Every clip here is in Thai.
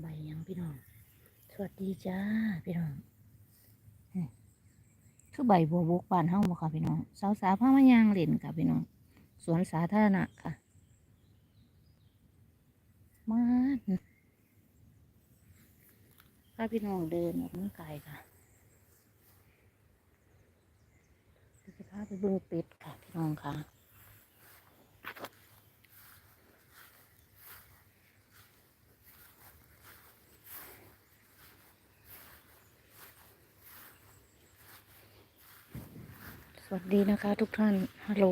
ใบยังพี่น้อง สวัสดีจ้าพี่น้องคือใบบัวบกบานเฮาบ่ค่ะพี่น้อง สาวสาวพามายางเล่นค่ะพี่น้อง สวนสาธารณะค่ะมาดพาพี่น้องเดินออกกำลังกายค่ะจะพาไปเบิ่งเป็ดค่ะพี่น้องค่ะ วัสดีนะคะทุกท่าน ฮัลโหล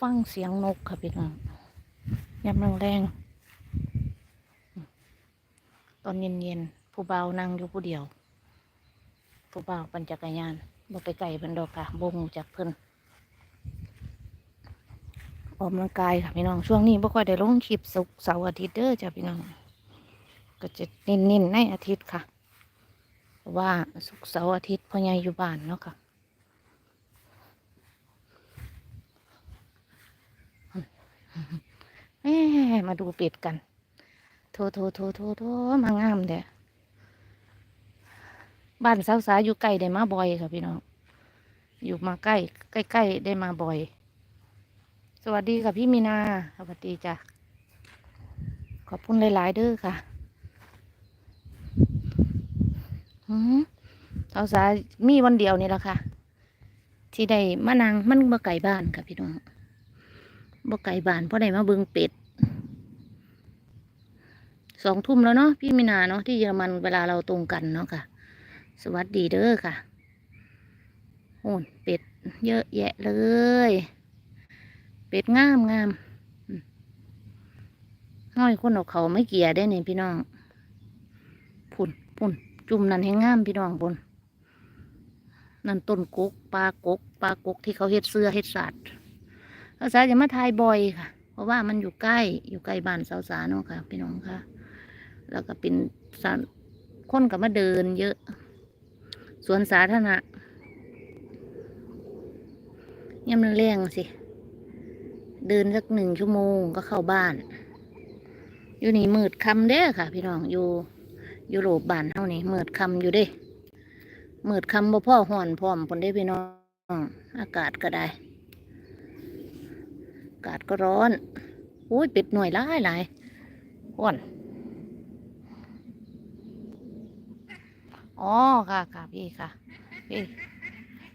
ฟังเสียงนกค่ะพี่น้องยามแรงๆตอนเย็นๆ ผู้เบานั่งอยู่ผู้เดียว ผู้เบาปั่นจักรยานบ่ไปไก่เพิ่นดอกค่ะบ่งจากเพิ่น ออกกำลังกายค่ะพี่น้องช่วงนี้บ่ค่อยได้ลงคลิปศุกร์เสาร์อาทิตย์เด้อจ้ะพี่น้อง ก็จะเน้นๆในอาทิตย์ค่ะเพราะว่าศุกร์เสาร์อาทิตย์พ่อใหญ่อยู่บ้านเนาะค่ะมมาดูเป็ดกัน โทโทโทโทโทมางามเด้อบ้านสาวสาอยู่ใกล้ได้มาบ่อยค่ะพี่น้อง อยู่มาใกล้ใกล้ๆได้มาบ่อย สวัสดีค่ะพี่มีนา สวัสดีจ้ะ ขอบคุณหลาย ๆ เด้อค่ะหืมเท่าสามีวันเดียวนี่แหละค่ะ ที่ได้มานางมันบ่ไก่บ้านค่ะพี่น้องบ่ไก่บ้านเพราะได้มาเบิงเป็ดสองทุ่มแล้วเนาะพี่มีนาเนาะที่เยอรมันเวลาเราตรงกันเนาะค่ะ สวัสดีเด้อค่ะโอ้เป็ด เยอะแยะเลย เป็ดงามงามอืมห้อยคนเอาเขาไม่เกียได้เนี่ยพี่น้องพุ่นพุ่นจุ่มนั่นให้งามพี่น้องพุ่นนั่นต้นกกปลากกปลากกที่เขาเฮ็ดเสื้อเฮ็ดสัตว์ภาษาจะมาทายบ่อยค่ะ เพราะว่ามันอยู่ใกล้อยู่ใกล้บ้านสาวสาเนาะค่ะ พี่น้องค่ะ แล้วก็เป็นสาคนก็มาเดินเยอะ สวนสาธารณะเนี่ยมันแรงสิ เดินสักหนึ่งชั่วโมงก็เข้าบ้าน อยู่นี่มืดคำเด้อค่ะ พี่น้องอยู่อยู่โรปบ้านเท่านี้มืดคำอยู่เด้มืดคำบ่พ่อห่อนพร้อมผลได้พี่น้อง อากาศก็ได้ อากาศก็ร้อนอุ้ยเป็ดหน่วยหลายหลายห่อนอ๋อค่ะค่ะพี่ค่ะพี่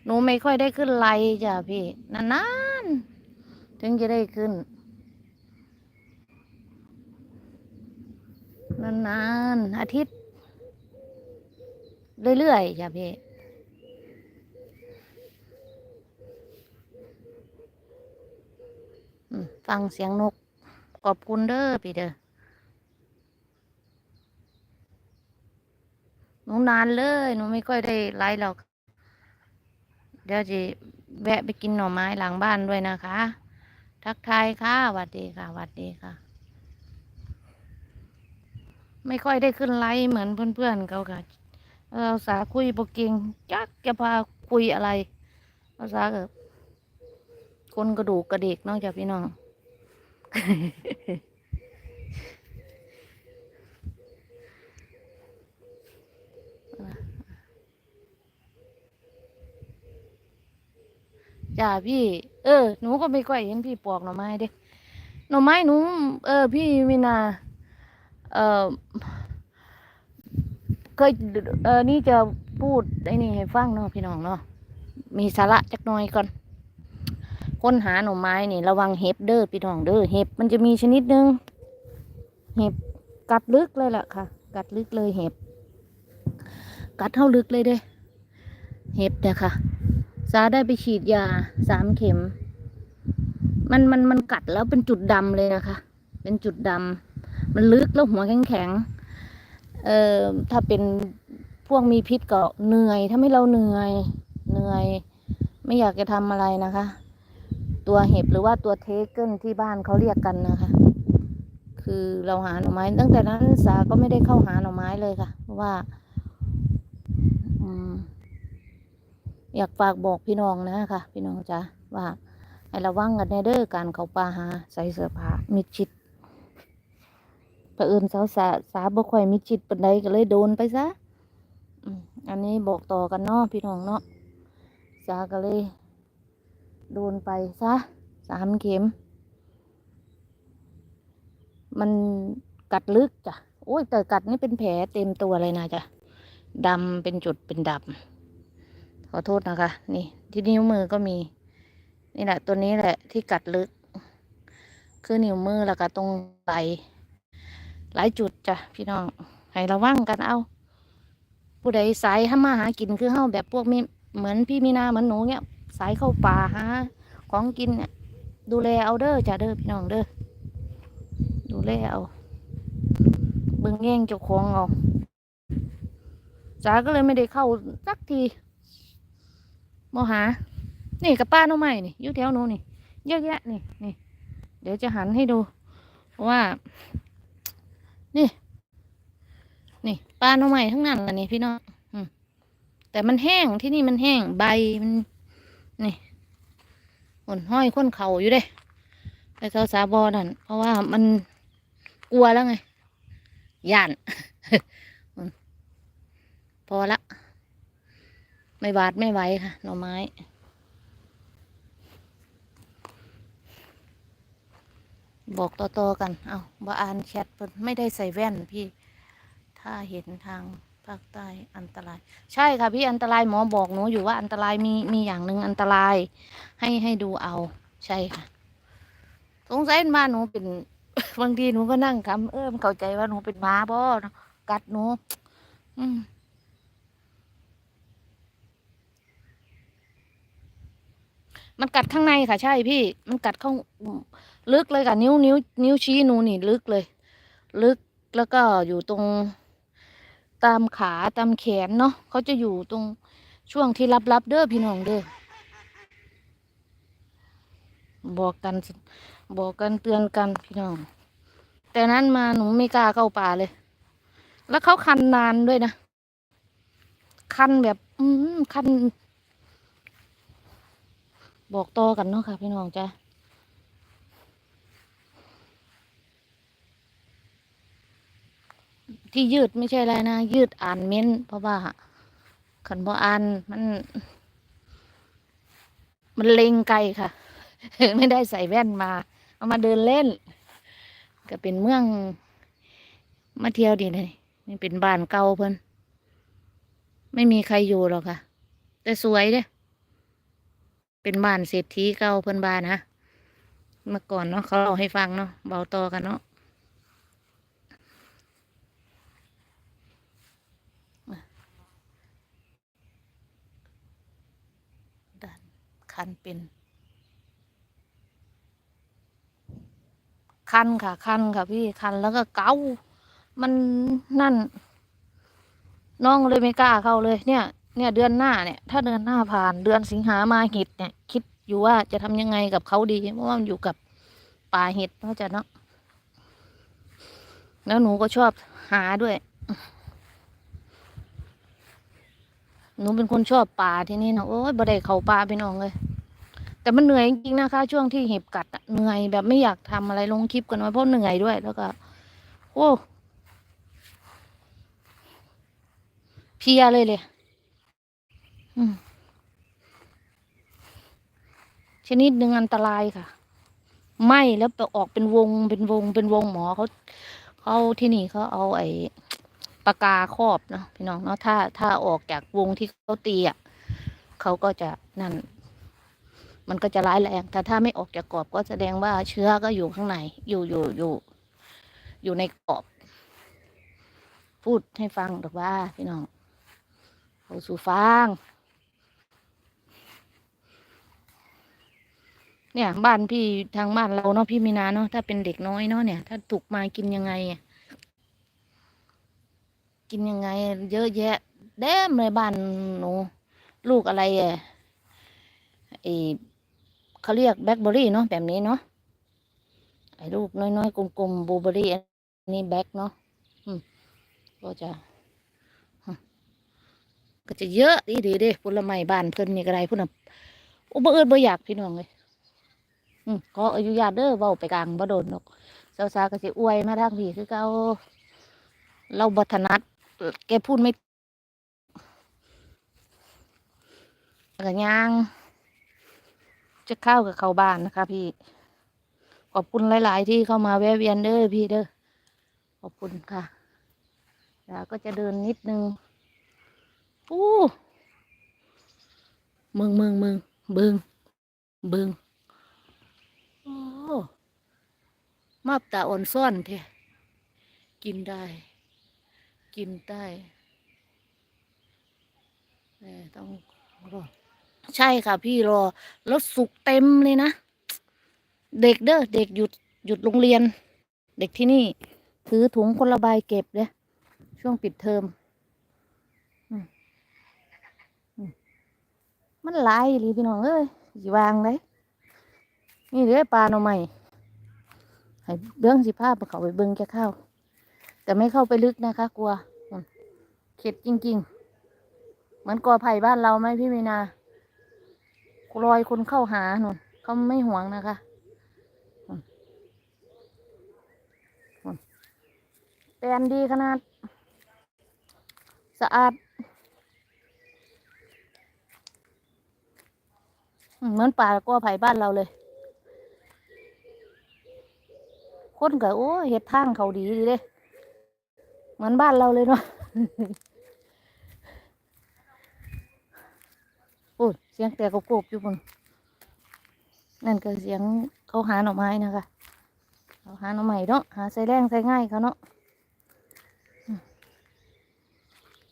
หนูไม่ค่อยได้ขึ้นไลน์จ้ะพี่นานๆ ถึงจะได้ขึ้น นานๆ อาทิตย์ เรื่อยๆจ้ะพี่ฟังเสียงนก ขอบคุณเด้อพี่เด้อหนูนานเลย หนูไม่ค่อยได้ไลฟ์หรอก เดี๋ยวจะแวะไปกินหน่อไม้หลังบ้านด้วยนะคะ ทักทายค่ะหวัดดีค่ะหวัดดีค่ะ ไม่ค่อยได้ขึ้นไลฟ์เหมือนเพื่อนๆเขาค่ะเราสาคุยโปรกิงจักจะพาคุยอะไรภาษากับคนกระดูกกระเดกนอกจากพี่น้องจ้าพี่ เออหนูก็ไม่ค่อยเห็นพี่ปอกหน่อไม้เด้หน่อไม้หนูเออ พี่วินา เออเคยเออนี่จะพูดไอ้นี่ให้ฟังเนาะพี่น้องเนาะมีสาระจักหน่อยก่อนค้นหาหน่อไม้นี่ระวังเห็บเด้อพี่น้องเด้อเห็บมันจะมีชนิดหนึงเห็บกัดลึกเลยล่ะค่ะ กัดลึกเลยเห็บ กัดเท่าลึกเลยเด้ เห็บเนี่ยค่ะ ซาได้ไปฉีดยาสามเข็ม มันมันมันกัดแล้วเป็นจุดดำเลยนะคะ เป็นจุดดำมันลึกแล้วหัวแข็งแข็งเอ่อถ้าเป็นพวกมีพิษก็เหนื่อยถ้าไม่เราเหนื่อยเหนื่อย ไม่อยากจะทำอะไรนะคะ ตัวเห็บหรือว่าตัวเทเกิลที่บ้านเขาเรียกกันนะคะ คือเราหาหน่อไม้ ตั้งแต่นั้นสาก็ไม่ได้เข้าหาหน่อไม้เลยค่ะ เพราะว่า อืม อยากฝากบอกพี่น้องนะค่ะ พี่น้องจ้ะว่าให้ระวังกันแน่เด้อการเขาป่าหาใส่เสื้อผ้ามิดชิดเผอิญสาวสาสาบ่ค่อยมิดชิดปานใดก็เลยโดนไปซะอันนี้บอกต่อกันเนาะพี่น้องเนาะสาก็เลย โดนไปซะสามเข็ม มันกัดลึกจ้ะโอ้ยแต่กัดนี่เป็นแผลเต็มตัวเลยนะจ้ะดำเป็นจุดเป็นดำ ขอโทษนะคะ นี่ ที่นิ้วมือก็มี นี่แหละ ตัวนี้แหละที่กัดลึก คือนิ้วมือแล้วก็ตรงไหลหลายจุดจ้ะพี่น้อง ให้ระวังกันเอา ผู้ใดสายทำมาหากินคือเฮาแบบพวกมีเหมือนพี่มีนาเหมือนหนูเนี้ยสายเข้าป่าหาของกินเนี่ยดูแลเอาเด้อจ้ะเด้อพี่น้องเด้อดูแลเอาเบิ่งแย่งเจ้าของเอาจ๋าก็เลยไม่ได้เข้าสักที มหา นี่กับป้าน้องใหม่นี่ยู่แถวนูนี่เยอะแยะนี่นี่ เดี๋ยวจะหันให้ดูว่า นี่ นี่ป้าน้องใหม่ทั้งนั้นละนี่พี่น้องแต่มันแห้งที่นี่มันแห้งใบมันนี่หนห้อยค้นเข่าอยู่เด้ไปเสาสาบอนั่นเพราะว่ามันกลัวแล้วไงย่านพอละ ไม่บาดไม่ไหวค่ะ หน่อไม้บอกต่อๆกัน เอาบ่อ่านแชทเพิ่นไม่ได้ใส่แว่นพี่ ถ้าเห็นทางภาคใต้อันตราย ใช่ค่ะพี่อันตรายหมอบอกหนูอยู่ว่าอันตรายมีมีอย่างหนึ่งอันตราย ให้ให้ดูเอา ใช่ค่ะ สงสัยมาหนูเป็นบางทีหนูก็นั่งคำเออมเข้าใจว่าหนูเป็นหมาบ่เนากัดหนู อืม มันกัดข้างในค่ะ ใช่พี่ มันกัดเข้าลึกเลยค่ะ นิ้วนิ้วนิ้วชี้หนูนี่ลึกเลย ลึกแล้วก็อยู่ตรงตามขาตามแขนเนาะเขาจะอยู่ตรงช่วงที่รับรับเด้อพี่น้องเด้อบอกกันบอกกันเตือนกันพี่น้อง แต่นั้นมาหนูไม่กล้าเข้าป่าเลย แล้วเขาคันนานด้วยนะ คันแบบ อืมคัน บอกต่อกันเนาะค่ะ พี่น้องจ้ะที่ยืดไม่ใช่อะไรนะ ยืดอ่านเม้น เพราะว่าขันบ่อ่านมัน มันเล็งไกลค่ะ ไม่ได้ใส่แว่นมา เอามาเดินเล่น ก็เป็นเมืองมาเที่ยวดีเลยนี่เป็นบ้านเก่าเพิ่นไม่มีใครอยู่หรอกค่ะ แต่สวยเด้ เป็นบ้านเศรษฐีเก่าเพิ่นบ้านนะเมื่อก่อนเนาะเขาเล่าให้ฟังเนาะเบาต่อกันเนาะด้านคันเป็น คันค่ะคันค่ะพี่คันแล้วก็เกามันนั่น น้องเลยไม่กล้าเข้าเลยเนี่ย เนี่ยเดือนหน้าเนี่ย ถ้าเดือนหน้าผ่านเดือนสิงหามาเห็ดเนี่ย คิดอยู่ว่าจะทำยังไงกับเขาดีเพราะว่ามันอยู่กับป่าเห็ดเขาใจะเนาะแล้วหนูก็ชอบหาด้วย หนูเป็นคนชอบป่าที่นี่เนาะโอ้ยบ่ได้เขาป่าพี่น้องเลย แต่มันเหนื่อยจริงๆนะคะ ช่วงที่เห็บกัดเหนื่อยแบบไม่อยากทำอะไรลงคลิปกันไว้เพราะเหนื่อยด้วยแล้วก็โอ้เพียเลยเลย ชนิดหนึ่งอันตรายค่ะไหมแล้วไปออกเป็นวงเป็นวงเป็นวงหมอเขาเขาที่นี่เขาเอาไอ้ปากกาครอบเนาะพี่น้องเนาะถ้าถ้าออกจากวงที่เขาตีอะเขาก็จะนั่น มันก็จะร้ายแรงแต่ถ้าไม่ออกจากกรอบก็แสดงว่าเชื้อก็อยู่ข้างในอยู่อยู่อยู่อยู่ในกรอบ พูดให้ฟังหรือว่าพี่น้องเอาสู่ฟัง เนี่ย บ้านพี่ทางบ้านเราเนาะพี่มีนาเนาะถ้าเป็นเด็กน้อยเนาะเนี่ย ถ้าถูกมากินยังไง กินยังไง เยอะแยะเด้มเลยบ้านหนูลูกอะไรอะไอเขาเรียกแบล็คเบอรี่เนาะแบบนี้เนาะไอ้ลูกน้อยๆกลมๆบลูเบอรี่อันนี้แบล็คเนาะก็จะก็จะเยอะดีดีเด้ผลไม้บ้านเพิ่นนี่ก็ได้พุ่นน่ะอ้บ่เอิ้นบ่อยากพี่น้องเลย ขออนุญาตเด้อเว้าไปกลางบ่โดนดอกสาวๆก็สิอวยมาทางพี่คือเก่าเราบ่ถนัดแกพูดไม่ก็ย่าง จะเข้ากับเขาบ้านนะคะพี่ ขอบคุณหลาย ๆ ที่เข้ามาแวะเวียนเด้อพี่เด้อขอบคุณค่ะแล้วก็จะเดินนิดนึงอู้มึงมึงมึงเบิงเบิงโอ้ มาบตาอ่อนซ่อนเทกินได้ กินได้ต่ต้องรอใช่ค่ะพี่รอ แล้วสุกเต็มเลยนะ เด็กเด้อเด็กหยุดหยุดโรงเรียน เด็กที่นี่ ถือถุงคนละใบเก็บเลยช่วงปิดเทอมมันหลายอีหลีพี่น้องเอ้ย สิวางเลย นี่เด้อปลาหน่อไม้ให้เบื้องสิภาพเขาไปเบิ้งแค่เข้า แต่ไม่เข้าไปลึกนะคะ กลัวเข็ดจริง ๆ เหมือนกอไผ่บ้านเราไหมพี่มีนารอยคนเข้าหาหนุนเขาไม่ห่วงนะคะแปลนดีขนาด สะอาด เหมือนป่ากอไผ่บ้านเราเลย คนก็โอ้เห็ดทางเขาดีดีเด้เหมือนบ้านเราเลยเนาะโอ้เสียงแต่กบกบอยู่บนนั่นก็เสียงเขาหาหน่อไม้นะคะเขาหาหน่อไม้เนาะหาใส่แรงใส่ง่ายเขาเนาะ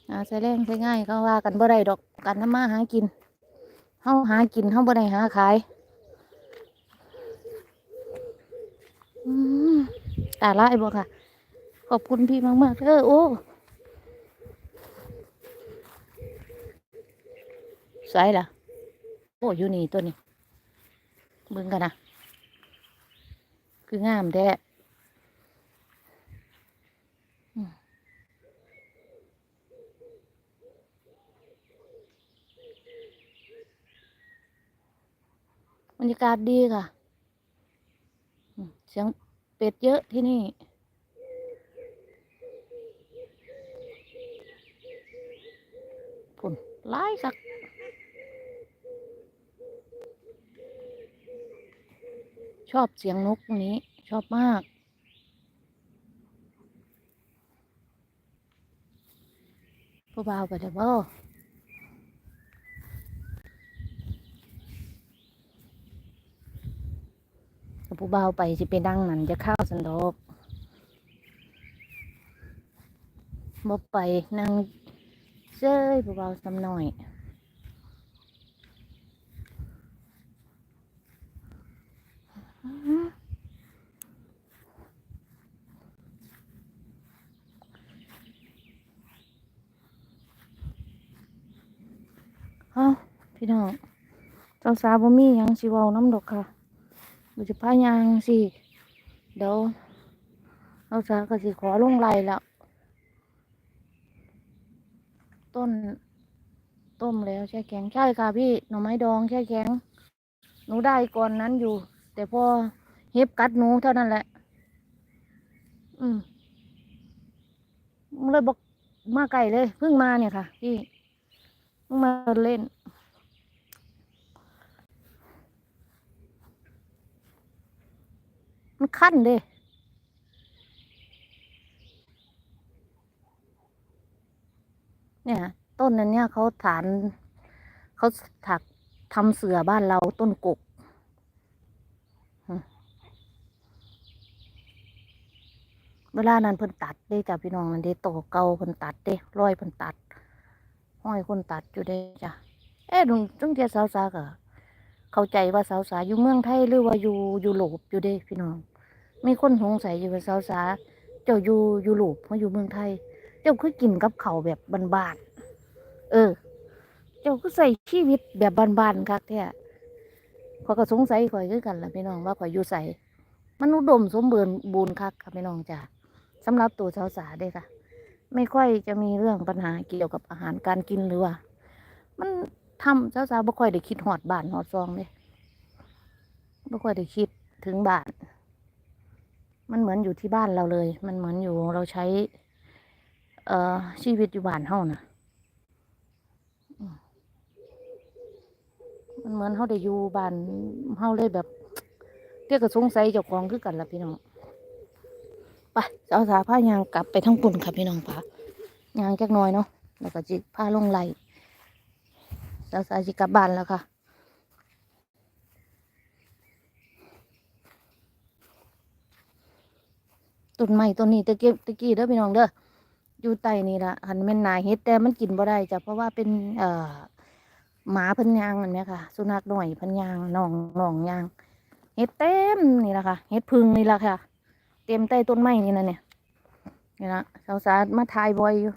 หาใส่แรงใส่ง่ายเขาว่ากันบ่ได้ดอกกันทำมาหากินเฮาหากินเฮาบ่ได้หาขายอืม ตาละไอ้บ่ค่ะ ขอบคุณพี่มากๆเด้อโอ้ใส่ละโอ้อยู่นี่ตัวนี้เบิ่งกันนะ คืองามแท้อืมบรรยากาศดีค่ะ เสียงเป็ดเยอะที่นี่ผลหลายคักชอบเสียงนกนี้ ชอบมาก ผู้บ่าวไปเดี๋ยวบ่ ถ้าผู้บ่าไปสิไปดังนั่นจะเข้าสันดอกบ่ไปนั่งเจ้ยเบาๆสำหน่อยเอาพี่น้องเจ้าสาวบ่มียังสิเว้าน้ำดอกค่ะ บ่จะพายางสิเดี๋ยวเจ้าสาวก็สิขอลงไหลแล้วต้น ต้มแล้วแช่แข็งใช่ค่ะพี่หน่อไม้ดองแช่แข็ง หนูได้ก่อนนั้นอยู่ แต่พอเห็บกัดหนูเท่านั้นแหละ อืมเลยบอกมาไก่เลย เพิ่งมาเนี่ยค่ะ พี่เพิ่งมาเล่น มันขั้นเด้เนี่ย ต้นนั้นเนี่ยเขาฐานเขาถักทำเสือบ้านเราต้นกกเวลานั้นเพิ่นตัดเด้จ้ะพี่น้องนั่นเด้โตเก่าเพิ่นตัดเด้ร้อยเพิ่นตัด ห้อยคนตัดอยู่เด้จ้ะเอ๊ะลุงจังเทียสาวสาก็ เข้าใจว่าสาวสาอยู่เมืองไทยหรือว่าอยู่ยู่โลบอยู่เด้พี่น้อง มีคนสงสัยอยู่ว่าสาวสาเจ้าอยู่อยู่โลบมาอยู่เมืองไทย เจ้าคือกินกับเขาแบบบ้านๆเออ เจ้าคือใส่ชีวิตแบบบ้านๆคักแท้ข้อยก็สงสัยข่อยคือกันล่ะพี่น้องว่าข่อยอยู่ใส่มันอุดมสมบูรณ์บูรณ์คักค่ะพี่น้องจ้ะสำหรับตัวสาวสาเด้ค่ะ ไม่ค่อยจะมีเรื่องปัญหาเกี่ยวกับอาหารการกินหรือว่า มัน ทำเจ้าสาวบ่ค่อยได้คิดหอดบ้านหอดซองเลยบ่ค่อยได้คิดถึงบ้าน มันเหมือนอยู่ที่บ้านเราเลย มันเหมือนอยู่เราใช้ เอ่อชีวิตอยู่บ้านเฮานะอืมมันเหมือนเฮาได้อยู่บ้านเฮาเลยแบบเรียกก็สงสัยเจ้าของคือกันล่ะพี่น้องไปสาสาวพายางกลับไปทั้งปุ่นค่ะพี่น้องปะยางจักน้อยเนาะแล้วก็จิพาลงไหล สาวสาวจิกลับบ้านแล้วค่ะต้นไม้ต้นนี้ตะเกียบตะกี้เด้อพี่น้องเด้ออยู่ใต้นี่ละหันแม่นนายเฮ็ดแต่มันกินบ่ได้จ้ะเพราะว่าเป็นเอ่อหมาพันยางอันเนี้ยค่ะสุนัขหน่อยพันยางน้องน้องยางเฮ็ดเต็มนี่ละค่ะเฮ็ดพึ่งนี่ละค่ะ เต็มใต้ต้นไม้นี่นะเนี่ยนี่ละสาวสามาถ่ายบ่อยอยู่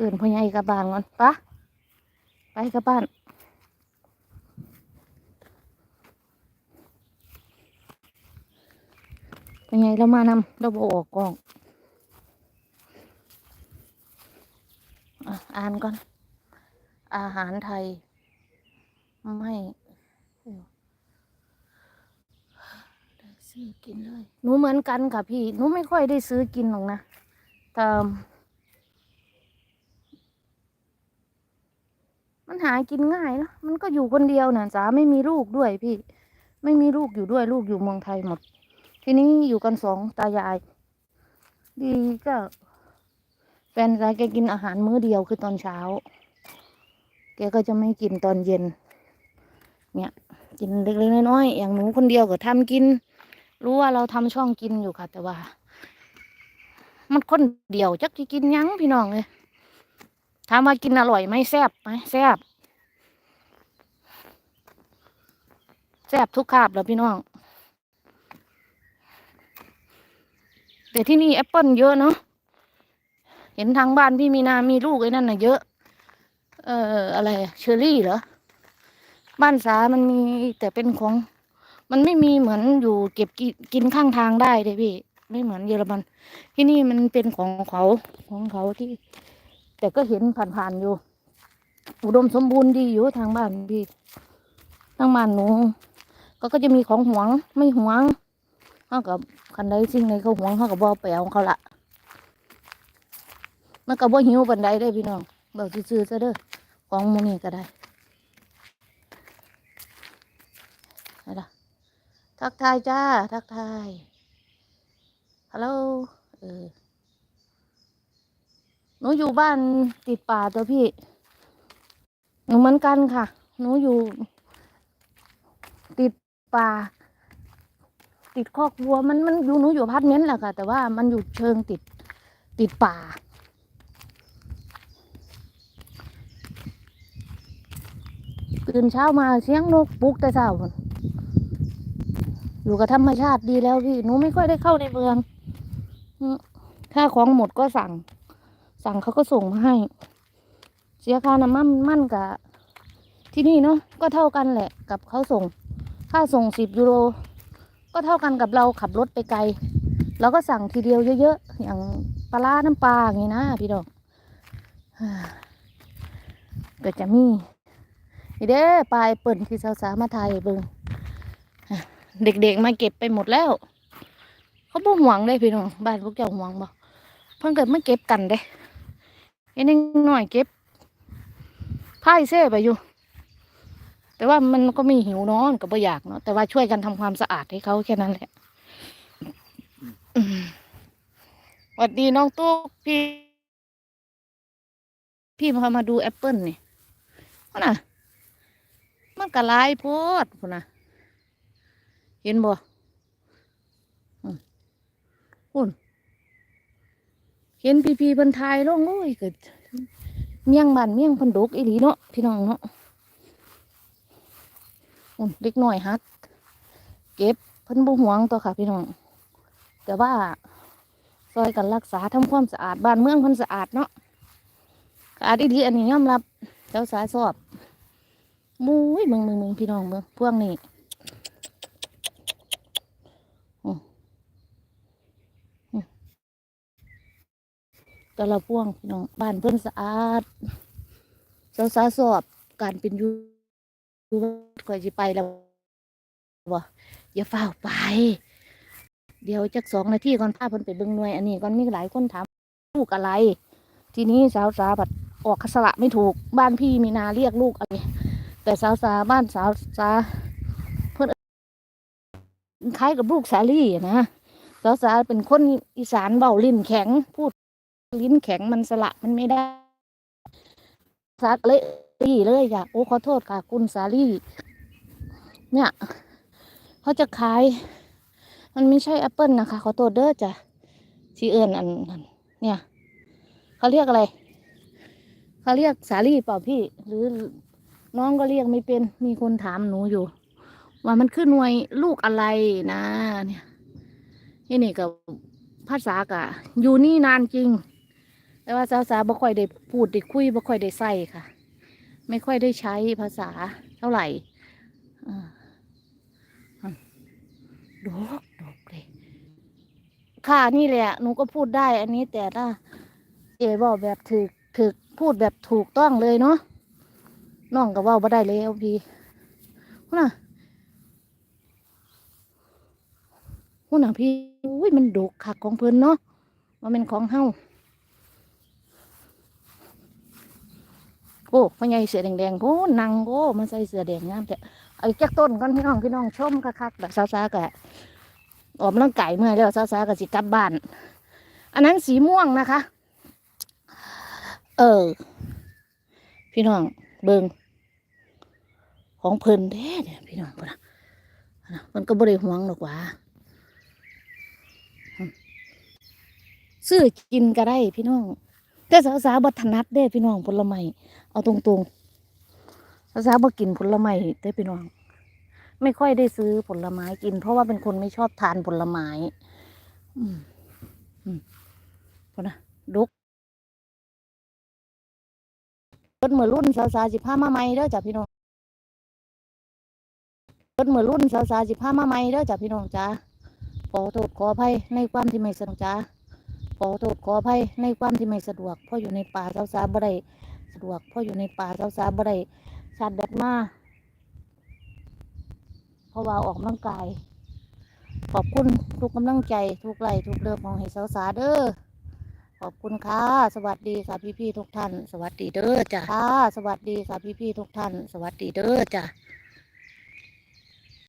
อื่นพ่อใหญ่กับบ้านก่อนปะไปกับบ้านเป็นไงเรามานำเราบออกกล้องอ่านก่อน อาหารไทย ไม่ได้ซื้อกินเลยหนูเหมือนกันค่ะพี่หนูไม่ค่อยได้ซื้อกินหรอกนะแต่ มันหากินง่ายเนะมันก็อยู่คนเดียวนะจ๋าไม่มีลูกด้วยพี่ ไม่มีลูกอยู่ด้วยลูกอยู่เมืองไทยหมด ทีนี้อยู่กันสองตายาย ดีก็แฟนยายแกกินอาหารมื้อเดียวคือตอนเช้า แกก็จะไม่กินตอนเย็น เนี่ย กินเล็กๆน้อยๆอย่างหนูคนเดียวก็ทำกิน รู้ว่าเราทำช่องกินอยู่ค่ะ แต่ว่า มันคนเดียวจักจะกินยั้งพี่น้องเลย ถามว่ากินอร่อยไหมแซ่บไหมแซ่บแซ่บทุกคาบแล้วพี่น้อง แต่ที่นี่แอปเปิลเยอะเนาะ เห็นทางบ้านพี่มีนา มีลูกไอ้นั่นน่ะเยอะ เอ่ออะไรเชอรี่เหรอ บ้านสามันมีแต่เป็นของ มันไม่มีเหมือนอยู่เก็บกิกินข้างทางได้เลยพี่ ไม่เหมือนเยอรมัน ที่นี่มันเป็นของเขาของเขาที่ แต่ก็เห็นผ่านๆอยู่ อุดมสมบูรณ์ดีอยู่ทางบ้านพี่ทางบ้านหนูก็ก็จะมีของหวงไม่หวงเขากับคันใดสิ่งใดเขาหวงเขากับ่ไปเอาของเขาละมันก็บ่หิวปันใดได้พี่น้องบอกซื่อๆซะเด้อของมูนี่ก็ได้อะไรล่ะทักทายจ้า ทักทายฮัลโหลเออ นูอยู่บ้านติดป่าตัวพี่ หนูเหมือนกันค่ะ หนูอยู่ ติดป่า ติดคอกวัว มันมันอยู่หนูอยู่พาร์ตเมนต์แหละค่ะ แต่ว่ามันอยู่เชิงติดติดป่า ตื่นเช้ามาเสียงนกปุกแต่เช้าอยู่กับธรรมชาติดีแล้วพี่ หนูไม่ค่อยได้เข้าในเมือง ถ้าของหมดก็สั่ง สั่งเขาก็ส่งมาให้ เสียค่าน้ำมันมั่นกับที่นี่เนาะก็เท่ากันแหละกับเขาส่ง ค่าส่งสิบยูโร ก็เท่ากันกับเราขับรถไปไกลเราก็สั่งทีเดียวเยอะๆ อย่างปลาร้าน้ำปลาอย่างนี้นะพี่ดอกก็จะมีนี่เด้อปลายเปิ่นที่สาวๆมาไทยเบิงเด็กๆมาเก็บไปหมดแล้ว เขาบ่ห่วงเลยพี่น้องบ้านพวกเจ้าห่วงบ่เพิ่งเกิดมาเก็บกันเด้ เห็นหน่อยเก็บพายเซ่ไปอยู่ แต่ว่ามันก็มีหิวนอนก็บ่อยากเนาะแต่ว่าช่วยกันทำความสะอาดให้เขาแค่นั้นแหละสวัสดีน้องตุ๊กพี่ พี่พามาดูแอปเปิลนี่พุ่นน่ะ มันกระลายโพดพุ่นน่ะ เห็นบ่อืมพุ่น เห็นพี่พี่เพิ่นทายลงโอ้ยเกิดเมี่ยงบ้านเมี่ยงพันดกอีหลีเนาะพี่น้องเนาะเล็กหน้อยฮักเก็บเพิ่นบ่หวงตัวค่ะ พี่น้อง แต่ว่าซอยกันรักษาทำความสะอาดบ้านเมืองเพิ่นสะอาดเนาะอาดีดีอันนี้ยอมรับเจ้าสายสอบมุ้ยมึงมึงมึงพี่น้องมึงพวกนี้ แต่ละพ่วงพี่น้องบ้านเพิ่นสะอาดสาวสาสอบการเป็นอยู่อยู่อยสิไปแล้วบ่อย่าเฝ้าไป เดี๋ยวจักสองนาทีก่อนพาเพิ่นไปเบิ่งหน่วยอันนี้ก่อนมีหลายคนถามลูกอะไร ทีนี้สาวสาบัดออกคสระไม่ถูกบ้านพี่มีนาเรียกลูกอะไรแต่สาวสาบ้านสาวสาเพิ่นคล้ายกับลูกสาลี่นะสาวสาเป็นคนอีสานเบาลิ้นแข็งพูด ลิ้นแข็งมันสละมันไม่ได้สาเลยลี่เลยอยากโอ้ขอโทษค่ะ คุณสาลี่ เนี่ยเขาจะขาย มันไม่ใช่แอปเปิลนะคะขอโทษเด้อจ้ะที่เอิญอันอันเนี่ยเขาเรียกอะไรเขาเรียกสาลี่เปล่าพี่ หรือน้องก็เรียกไม่เป็นมีคนถามหนูอยู่ ว่ามันคือหน่วยลูกอะไรนะ เนี่ยนี่นี่กับภาษากะอยู่นี่นานจริง แต่ว่าสาวสาบ่ค่อยได้พูดได้คุยบ่ค่อยได้ใส่ค่ะ ไม่ค่อยได้ใช้ภาษาเท่าไหร่อ่าอืมดกดกเลยค่ะนี่แหละหนูก็พูดได้ อันนี้แต่ถ้าเอบอกแบบถูกถูกพูดแบบถูกต้องเลยเนาะน้องก็ว่าบ่ได้แล้วพี่หุ่นน่ะหุ่นน่ะพี่อุ้ยมันดกคักของเพิ่นเนาะว่ามันของเฮา อ้พ่อใหญ่เสือแดงๆโอ้นางโอ้มันใส่เสือแดงงามแต่ไอ้จักต้นก่อนพี่น้องพี่น้องชมคักๆแบบซาๆกะออกกำลังกายเมื่อยแล้วซาๆกะสิกลับบ้าน อันนั้นสีม่วงนะคะ เออ พี่น้องเบิงของเพลินแท้เนี่ยพี่น้องพุ่นนะมันก็บ่ได้หวงหรอกว่าซื้อกินก็ได้พี่น้องแต่สาวสาวๆบ่ถนัดเด้พี่น้องผลไม้ เอาตรงๆสาวสาวๆบ่กินผลไม้เด้พี่น้อง ไม่ค่อยได้ซื้อผลไม้กิน เพราะว่าเป็นคนไม่ชอบทานผลไม้ อืมอืมพนะดกเพิ่นเหมือนรุ่นสาวสาสิพามาใหม่เด้อจ้ะพี่น้องเพิ่นเหมือนรุ่นสาวๆสิบห้ามาใหม่เด้อจ้ะพี่น้องจ้าขอโทษขออภัยในความที่ไม่สะดวกจ้าขอโทษขออภัยในความที่ไม่สะดวกเพราะอยู่ในป่าสาวๆบ่ได้ สะดวกเพราะอยู่ในป่าสาวๆบ่ได้ชาร์จแบตมาเพราะว่าออกกำลังกาย ขอบคุณทุกกำลังใจทุกไลค์ทุกเลิฟของให้สาวๆเด้อขอบคุณค่ะ สวัสดีค่ะพี่ๆทุกท่าน สวัสดีเด้อจ้ะค่ะสวัสดีค่ะพี่ๆทุกท่าน สวัสดีเด้อจ้ะ